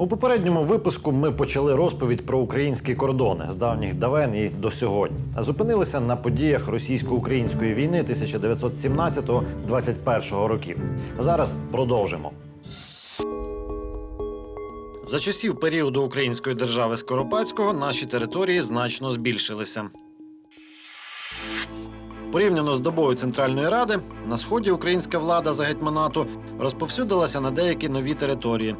У попередньому випуску ми почали розповідь про українські кордони з давніх давен і до сьогодні. Зупинилися на подіях російсько-української війни 1918-21 років. Зараз продовжимо. За часів періоду української держави Скоропадського наші території значно збільшилися. Порівняно з добою Центральної Ради, на сході українська влада за гетьманату розповсюдилася на деякі нові території: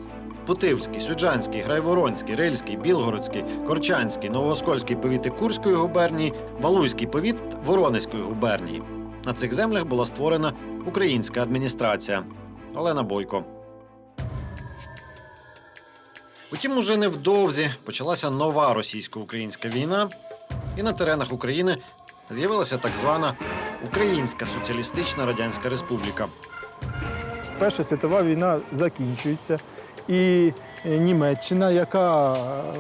Путивський, Суджанський, Грайворонський, Рильський, Білгородський, Корчанський, Новооскольський повіти Курської губернії, Валуйський повіт Воронезької губернії. На цих землях була створена українська адміністрація. Олена Бойко. Утім, уже невдовзі почалася нова російсько-українська війна, і на теренах України з'явилася так звана Українська Соціалістична Радянська Республіка. Перша світова війна закінчується, і е, Німеччина, яка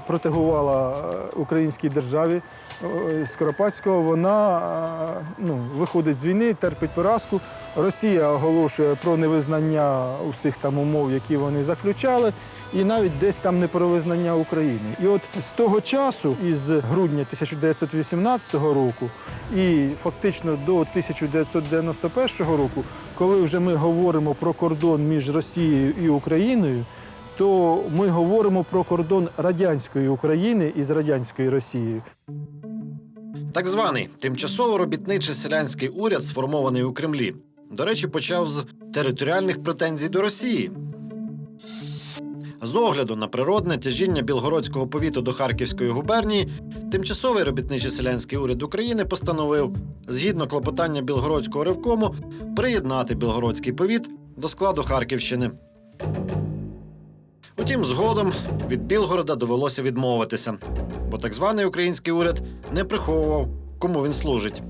протегувала е, українській державі е, Скоропадського, вона е, ну, виходить з війни, терпить поразку. Росія оголошує про невизнання усіх там умов, які вони заключали, і навіть десь там не про визнання України. І от з того часу, із грудня 1918 року, і фактично до 1991 року, коли вже ми говоримо про кордон між Росією і Україною, то ми говоримо про кордон радянської України із радянською Росією. Так званий тимчасово робітничий селянський уряд, сформований у Кремлі, до речі, почав з територіальних претензій до Росії. З огляду на природне тяжіння Білгородського повіту до Харківської губернії, тимчасовий робітничий селянський уряд України постановив, згідно клопотання Білгородського ревкому, приєднати Білгородський повіт до складу Харківщини. Утім, згодом від Білгорода довелося відмовитися, бо так званий український уряд не приховував, кому він служить.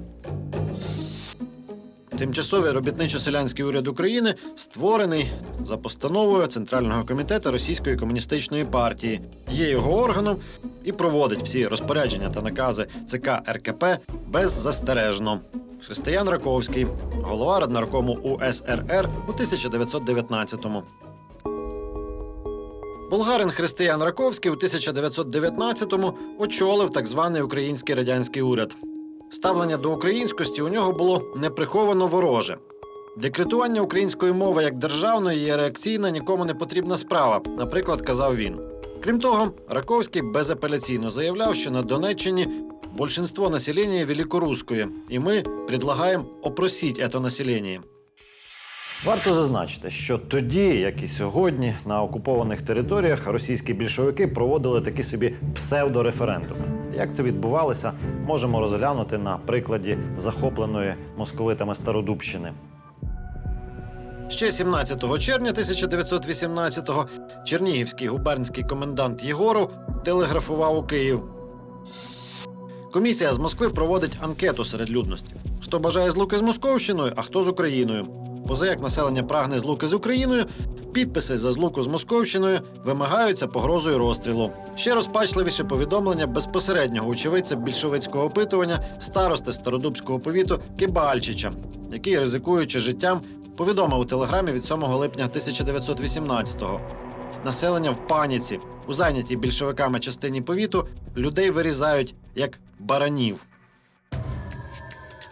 Тимчасовий робітничо-селянський уряд України створений за постановою Центрального комітету Російської комуністичної партії, є його органом і проводить всі розпорядження та накази ЦК РКП беззастережно. Християн Раковський, голова Раднаркому УСРР у 1919-му. Болгарин Християн Раковський у 1919-му очолив так званий український радянський уряд. Ставлення до українськості у нього було неприховано вороже. Декретування української мови як державної є реакційна, нікому не потрібна справа, наприклад, казав він. Крім того, Раковський безапеляційно заявляв, що на Донеччині большинство населення великорусское, і ми предлагаємо опросити це населення. Варто зазначити, що тоді, як і сьогодні, на окупованих територіях російські більшовики проводили такі собі псевдореферендуми. Як це відбувалося, можемо розглянути на прикладі захопленої московитами Стародубщини. Ще 17 червня 1918-го Чернігівський губернський комендант Єгоров телеграфував у Київ. Комісія з Москви проводить анкету серед людності. Хто бажає злуки з Московщиною, а хто з Україною. Поза як населення прагне злуки з Україною, підписи за злуку з Московщиною вимагаються погрозою розстрілу. Ще розпачливіше повідомлення безпосереднього очевидця більшовицького опитування старости Стародубського повіту Кибальчича, який, ризикуючи життям, повідомив у телеграмі від 7 липня 1918-го. Населення в паніці у зайнятій більшовиками частині повіту людей вирізають як баранів.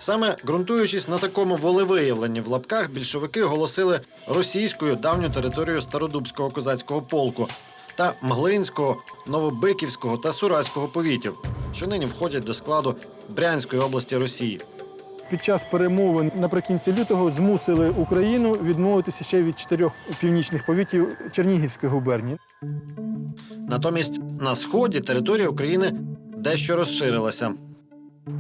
Саме ґрунтуючись на такому волевиявленні в лапках, більшовики оголосили російською давню територію Стародубського козацького полку та Мглинського, Новобиківського та Сураського повітів, що нині входять до складу Брянської області Росії. Під час перемовин наприкінці лютого змусили Україну відмовитися ще від чотирьох північних повітів Чернігівської губернії. Натомість на сході територія України дещо розширилася.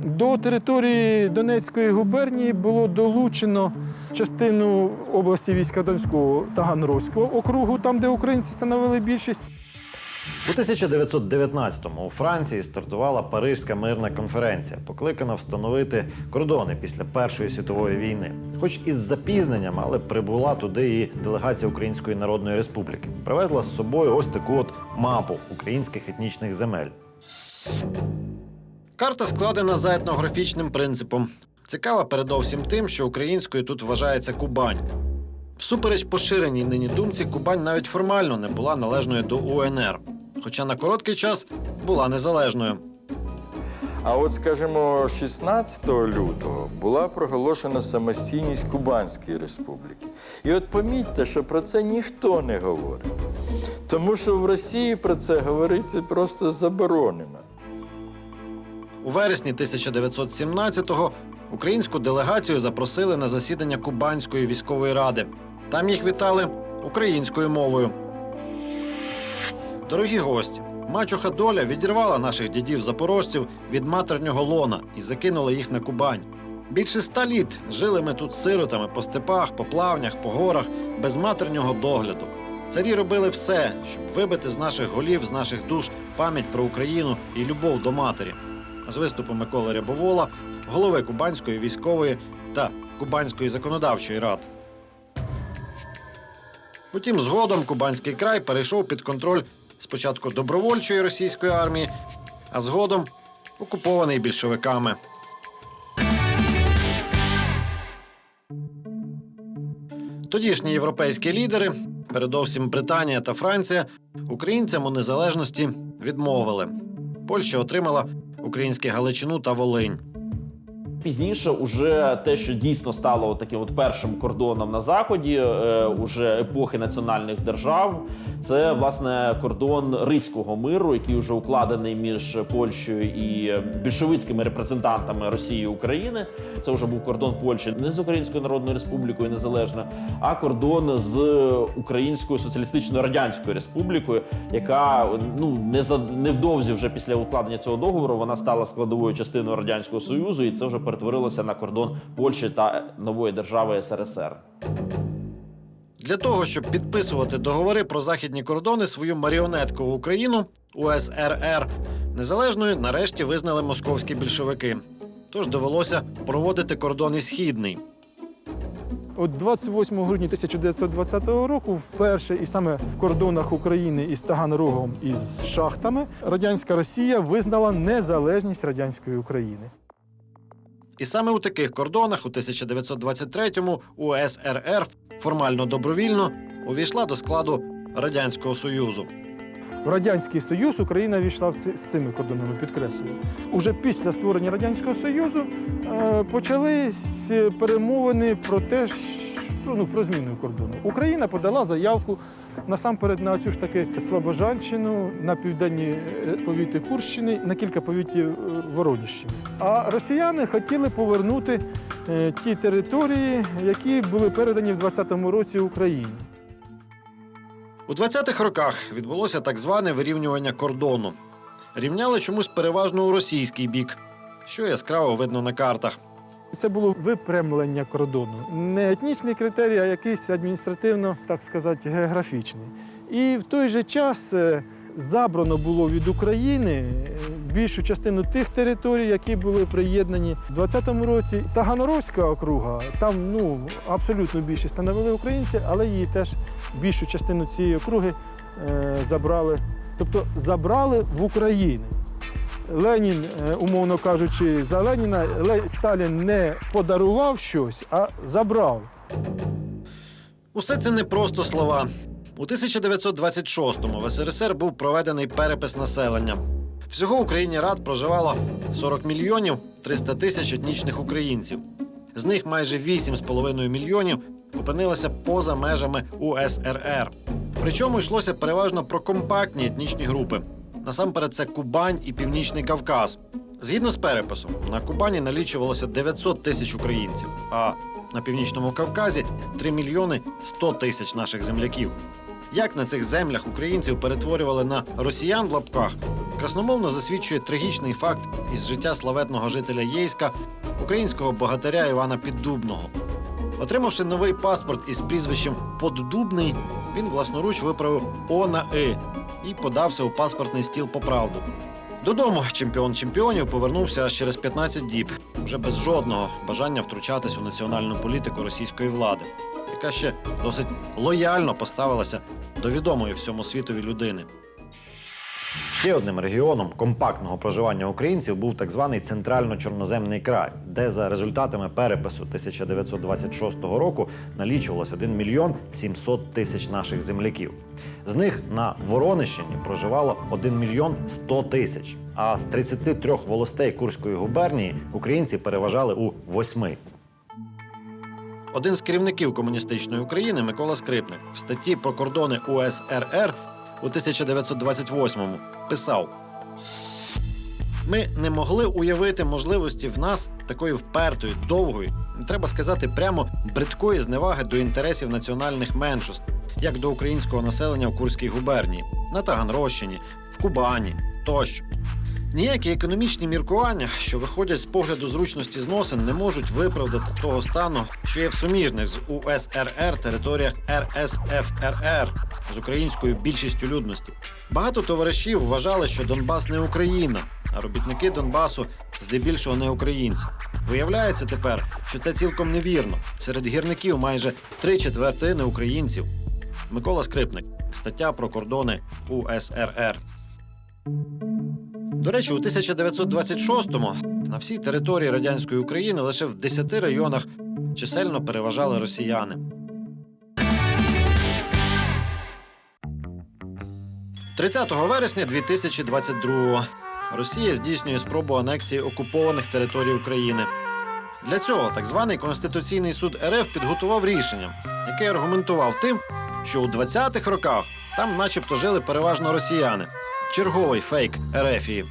До території Донецької губернії було долучено частину області війська Донського Таганрозького округу, там, де українці становили більшість. У 1919-му у Франції стартувала Паризька мирна конференція, покликана встановити кордони після Першої світової війни. Хоч із запізненням, але прибула туди і делегація Української Народної Республіки. Привезла з собою ось таку от мапу українських етнічних земель. Карта складена за етнографічним принципом. Цікава передовсім тим, що українською тут вважається Кубань. Всупереч поширеній нині думці, Кубань навіть формально не була належною до УНР, хоча на короткий час була незалежною. А от, скажімо, 16 лютого була проголошена самостійність Кубанської республіки. І от помітьте, що про це ніхто не говорить. Тому що в Росії про це говорити просто заборонено. У вересні 1917-го українську делегацію запросили на засідання Кубанської військової ради. Там їх вітали українською мовою. Дорогі гості, мачуха доля відірвала наших дідів-запорожців від матернього лона і закинула їх на Кубань. Більше ста літ жили ми тут сиротами по степах, по плавнях, по горах, без матернього догляду. Царі робили все, щоб вибити з наших голів, з наших душ пам'ять про Україну і любов до матері. З виступу Миколи Рябовола, голови Кубанської військової та Кубанської законодавчої рад. Утім, згодом Кубанський край перейшов під контроль спочатку добровольчої російської армії, а згодом окупований більшовиками. Тодішні європейські лідери, передовсім Британія та Франція, українцям у незалежності відмовили. Польща отримала українське Галичину та Волинь. Пізніше, уже те, що дійсно стало таким от першим кордоном на заході, е, уже епохи національних держав, це власне кордон Ризького миру, який вже укладений між Польщею і більшовицькими репрезентантами Росії і України. Це вже був кордон Польщі не з Українською Народною Республікою незалежно, а кордон з Українською соціалістичною радянською республікою, яка ну не за невдовзі вже після укладення цього договору вона стала складовою частиною радянського союзу, і це вже перетворилося на кордон Польщі та нової держави СРСР. Для того, щоб підписувати договори про західні кордони, свою маріонеткову Україну УСРР незалежною нарешті визнали московські більшовики. Тож довелося проводити кордон і східний. От 28 грудня 1920 року, вперше і саме в кордонах України із Таганрогом і з шахтами, радянська Росія визнала незалежність радянської України. І саме у таких кордонах у 1923-му УСРР формально добровільно увійшла до складу Радянського Союзу. В Радянський Союз Україна війшла з цими кордонами, підкреслюю. Уже після створення Радянського Союзу е, почались перемовини про те, ну, про зміну кордону. Україна подала заявку насамперед на цю ж таки Слобожанщину, на південні е, повіти Курщини, на кілька повітів е, Вороніщини. А росіяни хотіли повернути е, ті території, які були передані в 20-му році Україні. У 20-х роках відбулося так зване вирівнювання кордону. Рівняли чомусь переважно у російський бік, що яскраво видно на картах. Це було випрямлення кордону. Не етнічний критерій, а якийсь адміністративно, так сказати, географічний. І в той же час е, забрано було від України е, більшу частину тих територій, які були приєднані в 20-му році. Таганрозька округа, там ну, абсолютно більшість становили українці, але її теж більшу частину цієї округи е, забрали. Тобто забрали в Україні. Ленін, е, умовно кажучи, за Леніна Ле- Сталін не подарував щось, а забрав. Усе це не просто слова. У 1926-му в СРСР був проведений перепис населення. Всього в Україні рад проживало 40 мільйонів 300 тисяч етнічних українців. З них майже 8,5 мільйонів опинилися поза межами УСРР. Причому йшлося переважно про компактні етнічні групи. Насамперед, це Кубань і Північний Кавказ. Згідно з переписом, на Кубані налічувалося 900 тисяч українців, а на північному Кавказі 3 мільйони 100 тисяч наших земляків. Як на цих землях українців перетворювали на росіян в лапках, красномовно засвідчує трагічний факт із життя славетного жителя Єйська, українського богатиря Івана Піддубного. Отримавши новий паспорт із прізвищем Поддубний, він власноруч виправив О на И і подався у паспортний стіл по правду. Додому чемпіон чемпіонів повернувся аж через 15 діб, вже без жодного бажання втручатись у національну політику російської влади, яка ще досить лояльно поставилася до відомої всьому світові людини. Ще одним регіоном компактного проживання українців був так званий центрально-чорноземний край, де за результатами перепису 1926 року налічувалось 1 мільйон 700 тисяч наших земляків. З них на Воронищині проживало 1 мільйон 100 тисяч. А з 33 волостей Курської губернії українці переважали у восьми. Один з керівників комуністичної України Микола Скрипник в статті про кордони УСРР у 1928-му писав: ми не могли уявити можливості в нас такої впертої, довгої, треба сказати, прямо бридкої зневаги до інтересів національних меншостей, як до українського населення в Курській губернії, на Таганрощині, в Кубані тощо. Ніякі економічні міркування, що виходять з погляду зручності зносин, не можуть виправдати того стану, що є в суміжних з УСРР територіях РСФРР з українською більшістю людності. Багато товаришів вважали, що Донбас не Україна, а робітники Донбасу здебільшого не українці. Виявляється тепер, що це цілком невірно. Серед гірників майже три четвертини українців. Микола Скрипник, стаття про кордони УСРР. До речі, у 1926-му на всій території радянської України лише в 10 районах чисельно переважали росіяни. – 30 вересня 2022-го Росія здійснює спробу анексії окупованих територій України. Для цього так званий Конституційний суд РФ підготував рішення, яке аргументував тим, що у 20-х роках там, начебто, жили переважно росіяни. Черговий фейк Ерефії.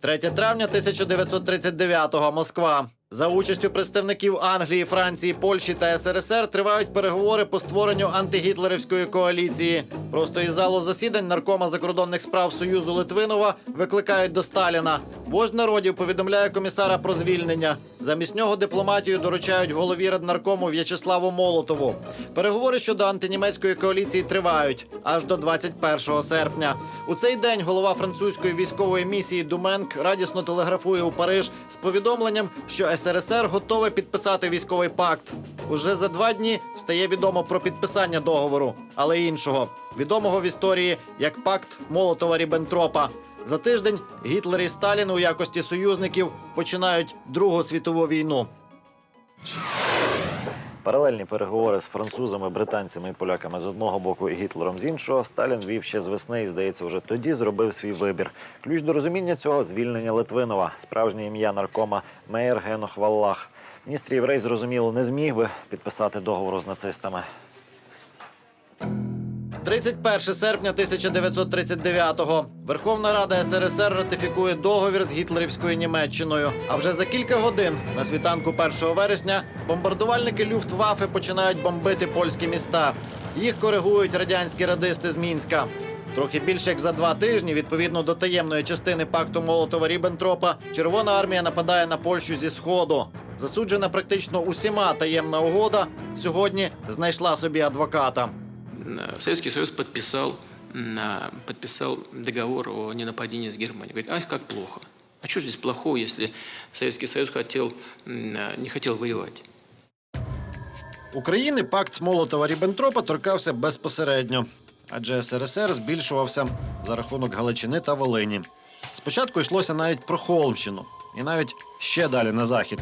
3 травня 1939-го. Москва. За участю представників Англії, Франції, Польщі та СРСР тривають переговори по створенню антигітлерівської коаліції. Просто із залу засідань наркома закордонних справ Союзу Литвинова викликають до Сталіна. Вождь народів повідомляє комісара про звільнення. Замість нього дипломатію доручають голові раднаркому В'ячеславу Молотову. Переговори щодо антинімецької коаліції тривають аж до 21 серпня. У цей день голова французької військової місії Думенк радісно телеграфує у Париж з повідомленням, що СРСР готове підписати військовий пакт. Уже за два дні стає відомо про підписання договору, але іншого відомого в історії як пакт Молотова Ріббентропа. За тиждень Гітлер і Сталін у якості союзників починають Другу світову війну. Паралельні переговори з французами, британцями і поляками з одного боку і Гітлером з іншого Сталін вів ще з весни і, здається, вже тоді зробив свій вибір. Ключ до розуміння цього звільнення Литвинова, справжнє ім'я наркома Мейер Генох Валлах. Міністр єврей, зрозуміло, не зміг би підписати договору з нацистами. 31 серпня 1939-го. Верховна Рада СРСР ратифікує договір з гітлерівською Німеччиною. А вже за кілька годин, на світанку 1 вересня, бомбардувальники Люфтваффе починають бомбити польські міста. Їх коригують радянські радисти з Мінська. Трохи більше як за два тижні, відповідно до таємної частини пакту Молотова Ріббентропа, Червона армія нападає на Польщу зі сходу. Засуджена практично усіма таємна угода сьогодні знайшла собі адвоката. Э, Советский Союз подписал, м, подписал договор о ненападении с Германией. Говорит, ах, как плохо. А что здесь плохого, если Советский Союз хотел, не хотел воевать? України пакт Молотова Ріббентропа торкався безпосередньо, адже СРСР збільшувався за рахунок Галичини та Волині. Спочатку йшлося навіть про Холмщину, і навіть ще далі на захід.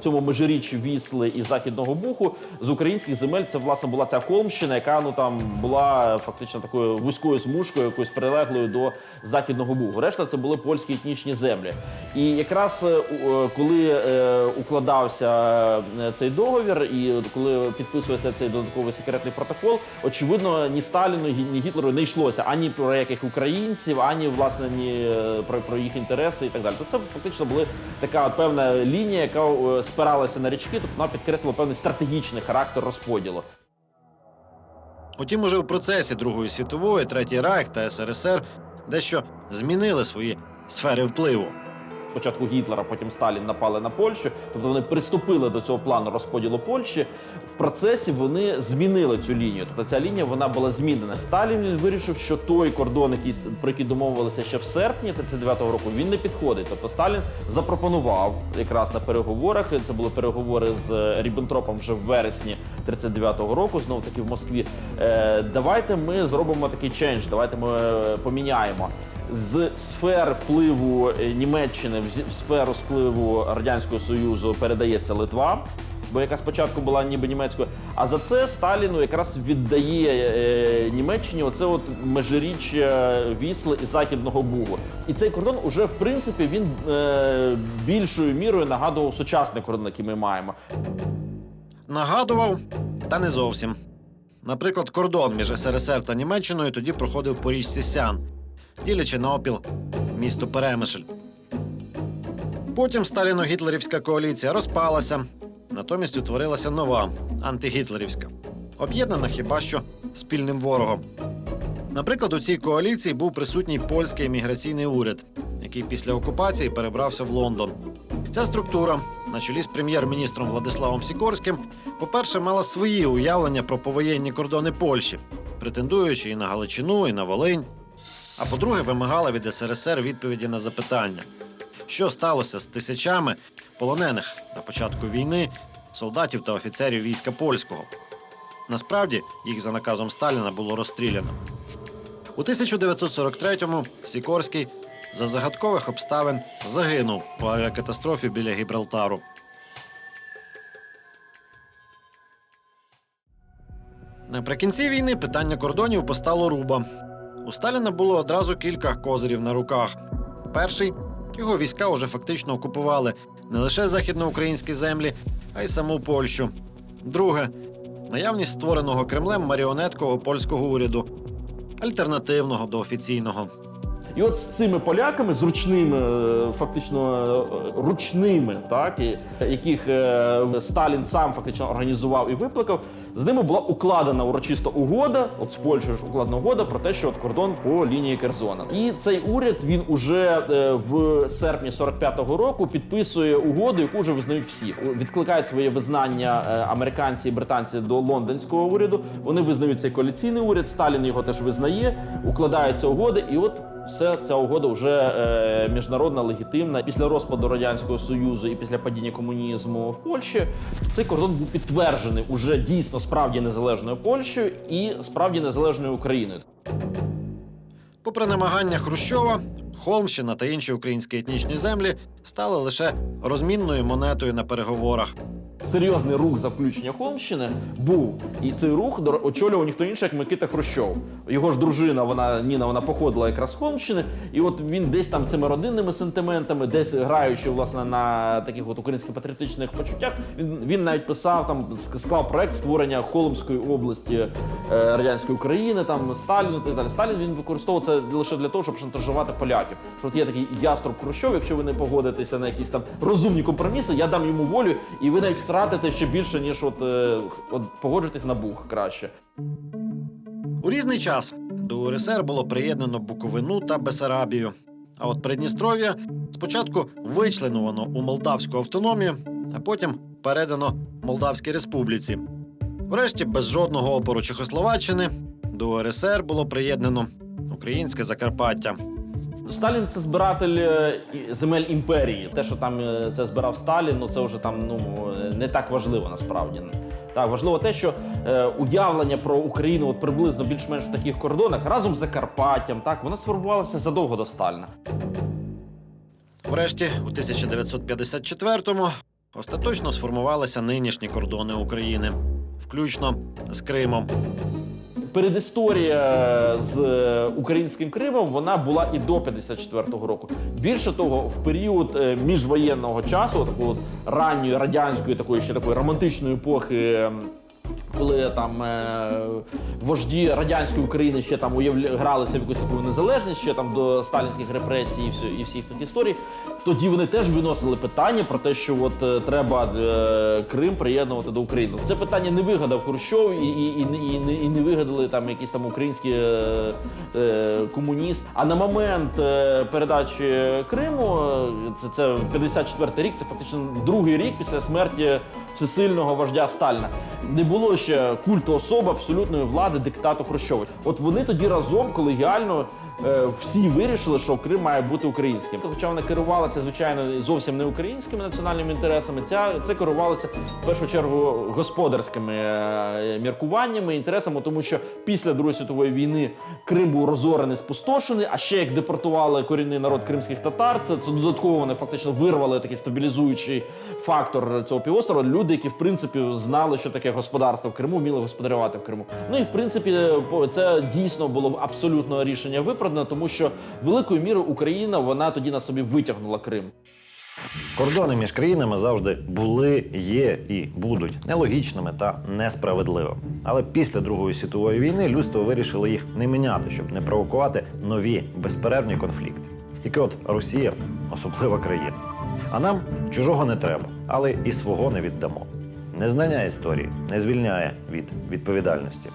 Цьому межиріччі Вісли і Західного Буху з українських земель це власне була ця Колмщина, яка ну там була фактично такою вузькою смужкою, якоюсь прилеглою до Західного Бугу. Решта це були польські етнічні землі. І якраз е, е, коли е, укладався цей договір, і коли підписується цей додатковий секретний протокол, очевидно, ні Сталіну, ні Гітлеру не йшлося ані про яких українців, ані власне ні про, про їх інтереси і так далі. Тобто це фактично була така певна лінія, яка спиралася на річки, тобто вона підкреслила певний стратегічний характер розподілу. Утім, уже в процесі Другої світової, Третій Райх та СРСР дещо змінили свої сфери впливу. Спочатку Гітлера, потім Сталін напали на Польщу. Тобто вони приступили до цього плану розподілу Польщі. В процесі вони змінили цю лінію. Тобто ця лінія вона була змінена. Сталін вирішив, що той кордон, який про який домовилися ще в серпні 39-го року, він не підходить. Тобто Сталін запропонував якраз на переговорах. Це були переговори з Ріббентропом вже в вересні 39-го року, знову таки в Москві. Е, давайте ми зробимо такий чендж, давайте ми е, поміняємо. З сфери впливу е, Німеччини в сферу впливу Радянського Союзу передається Литва, бо яка спочатку була ніби німецькою. А за це Сталіну якраз віддає е, Німеччині оце от межиріччя Вісли і Західного Бугу. І цей кордон уже в принципі він е, більшою мірою нагадував сучасний кордон, який ми маємо. Нагадував, та не зовсім. Наприклад, кордон між СРСР та Німеччиною тоді проходив по річці Сян, ділячи навпіл місто Перемишль. Потім сталіно-гітлерівська коаліція розпалася, натомість утворилася нова антигітлерівська, об'єднана хіба що спільним ворогом. Наприклад, у цій коаліції був присутній польський еміграційний уряд, який після окупації перебрався в Лондон. Ця структура, на чолі з прем'єр-міністром Владиславом Сікорським, по-перше, мала свої уявлення про повоєнні кордони Польщі, претендуючи і на Галичину, і на Волинь. А по-друге, вимагала від СРСР відповіді на запитання, що сталося з тисячами полонених на початку війни солдатів та офіцерів війська польського. Насправді їх за наказом Сталіна було розстріляно. У 1943-му Сікорський за загадкових обставин загинув у авіакатастрофі біля Гібралтару. Наприкінці війни питання кордонів постало руба. У Сталіна було одразу кілька козирів на руках. Перший його війська уже фактично окупували не лише західноукраїнські землі, а й саму Польщу. Друге наявність створеного Кремлем маріонеткового польського уряду, альтернативного до офіційного. І от з цими поляками, з ручними, е, фактично е, ручними, так і яких е, Сталін сам фактично організував і викликав, з ними була укладена урочиста угода, от з Польщею ж укладена угода про те, що от кордон по лінії Керзона. І цей уряд він уже в серпні 45-го року підписує угоду, яку вже визнають всі. Відкликають своє визнання американці і британці до лондонського уряду. Вони визнають цей коаліційний уряд. Сталін його теж визнає, укладаються угоди, і от все ця угода вже е, міжнародна, легітимна. Після розпаду радянського союзу і після падіння комунізму в Польщі цей кордон був підтверджений уже дійсно справді незалежною Польщею і справді незалежною Україною. Попри намагання Хрущова, Холмщина та інші українські етнічні землі стали лише розмінною монетою на переговорах. Серйозний рух за включення Холмщини був, і цей рух очолював ніхто інший, як Микита Хрущов. Його ж дружина, вона Ніна, вона походила якраз з Холмщини, і от він десь там цими родинними сентиментами, десь граючи власне на таких от українських патріотичних почуттях, він, він навіть писав там, склав проект створення Холмської області е, радянської України, там Сталін і так далі. Сталін він використовував це лише для того, щоб шантажувати поляків. Що от є такий яструб Хрущов, якщо ви не погодитеся на якісь там розумні компроміси, я дам йому волю, і ви навіть втратите ще більше, ніж от, е, от погоджуйтесь на Буг краще. У різний час до УРСР було приєднано Буковину та Бесарабію. А от Придністров'я спочатку вичленовано у Молдавську автономію, а потім передано Молдавській республіці. Врешті, без жодного опору Чехословаччини до УРСР було приєднано українське Закарпаття. Сталін це збиратель е, земель імперії. Те, що там е, це збирав Сталін, ну це вже там ну не так важливо насправді. Так, важливо те, що е, уявлення про Україну от приблизно більш-менш в таких кордонах разом з Закарпаттям, так воно сформувалося задовго до Сталіна. Врешті, у 1954-му остаточно сформувалися нинішні кордони України, включно з Кримом. Передісторія з е, українським Кримом вона була і до 54-го року. Більше того, в період е, міжвоєнного часу, такої от ранньої радянської, такої ще такої романтичної епохи. Коли там е, вожді радянської України ще там уявля... гралися в якусь таку незалежність, ще там до сталінських репресій і, всю, і всіх цих історій, тоді вони теж виносили питання про те, що от е, треба е, Крим приєднувати до України. Це питання не вигадав Хрущов і, і, і, і, не- і не вигадали там якісь там українські е, е, комуністи. А на момент передачі Криму, це, це 54 рік, це фактично другий рік після смерті всесильного вождя Сталіна. Не було ще культу особи абсолютної влади диктату Хрущова. От вони тоді разом колегіально всі вирішили, що Крим має бути українським. Хоча вона керувалася, звичайно, зовсім не українськими національними інтересами. Ця це керувалося в першу чергу господарськими е, міркуваннями, інтересами, тому що після Другої світової війни Крим був розорений, спустошений. А ще як депортували корінний народ кримських татар, це, це додатково вони фактично вирвали такий стабілізуючий фактор цього півострова. Люди, які в принципі знали, що таке господарство в Криму, вміли господарювати в Криму. Ну і в принципі, по- це дійсно було абсолютно рішення виправдане, тому що великою мірою Україна вона тоді на собі витягнула Крим. Кордони між країнами завжди були, є і будуть нелогічними та несправедливими. Але після Другої світової війни людство вирішило їх не міняти, щоб не провокувати нові безперервні конфлікти. Тільки от Росія особлива країна. А нам чужого не треба, але і свого не віддамо. Незнання історії не звільняє від відповідальності.